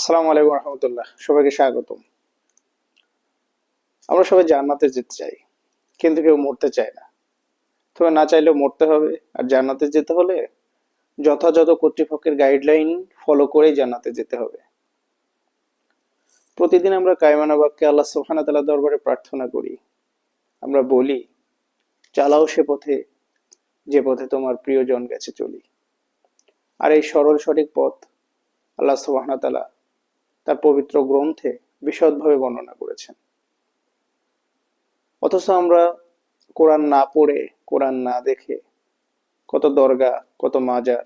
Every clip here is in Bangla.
আসসালামু আলাইকুম রহমতুল্লাহ, সবাইকে স্বাগতম। আমরা সবাই জান্নাতে যেতে চাই, কিন্তু কেউ মরতে চায় না। তবে না চাইলেও মরতে হবে, আর জান্নাতে যেতে হলে যথাযথ কর্তৃপক্ষের গাইডলাইন ফলো করেই জান্নাতে যেতে হবে। প্রতিদিন আমরা কায়মানা আল্লাহ দরবারে প্রার্থনা করি। আমরা বলি, চালাও সে পথে, যে পথে তোমার প্রিয়জন গেছে চলি। আর এই সরল সঠিক পথ আল্লাহ সুবহানাহু তাআলা তার পবিত্র গ্রন্থে বিশদভাবে বর্ণনা করেছেন। অথচ আমরা কোরআন না পড়ে, কোরআন না দেখে, কত দরগা, কত মাজার,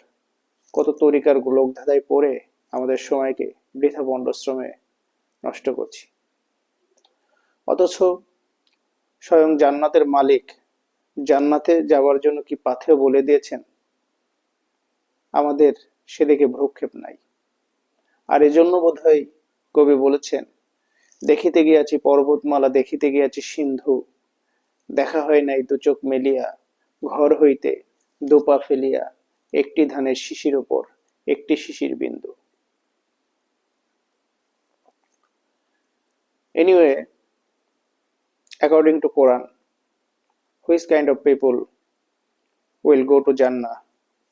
কত তরিকার গোলক ধাঁধায় পড়ে আমাদের সময়কে বৃথা বন্ডশ্রমে নষ্ট করছি। অথচ স্বয়ং জান্নাতের মালিক জান্নাতে যাওয়ার জন্য কি পাথেও বলে দিয়েছেন? আমাদের সেদিকে ভ্রুক্ষেপ নাই। আর এজন্য বোধহয় কবি বলেছেন, দেখিতে গিয়াছি পর্বতমালা, দেখিতে গিয়াছি সিন্ধু। দেখা হয় নাই দু চোখ মেলিয়া, ঘর হইতে দুপা ফেলিয়া, একটি ধানের শিশির উপর, একটি শিশির বিন্দু। Anyway according to Quran which kind of people will go to জান্না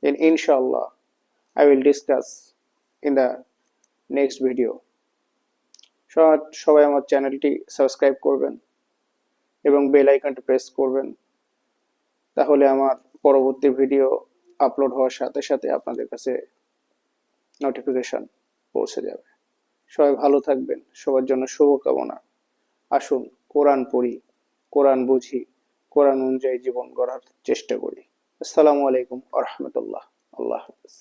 ইন ইনশাল্লাহ I will discuss in the next video সবাই- আমার চ্যানেলটি সাবস্ক্রাইব করবেন এবং বেল আইকনটি প্রেস করবেন। তাহলে আমার পরবর্তী ভিডিও আপলোড হওয়ার সাথে সাথে আপনাদের কাছে নোটিফিকেশন পৌঁছে যাবে। সবাই ভালো থাকবেন, সবার জন্য শুভকামনা। আসুন, কোরআন পড়ি, কোরআন বুঝি, কোরআন অনুযায়ী জীবন গড়ার চেষ্টা করি। আসসালামু আলাইকুম আ রহমতুল্লাহ। আল্লাহ হাফিজ।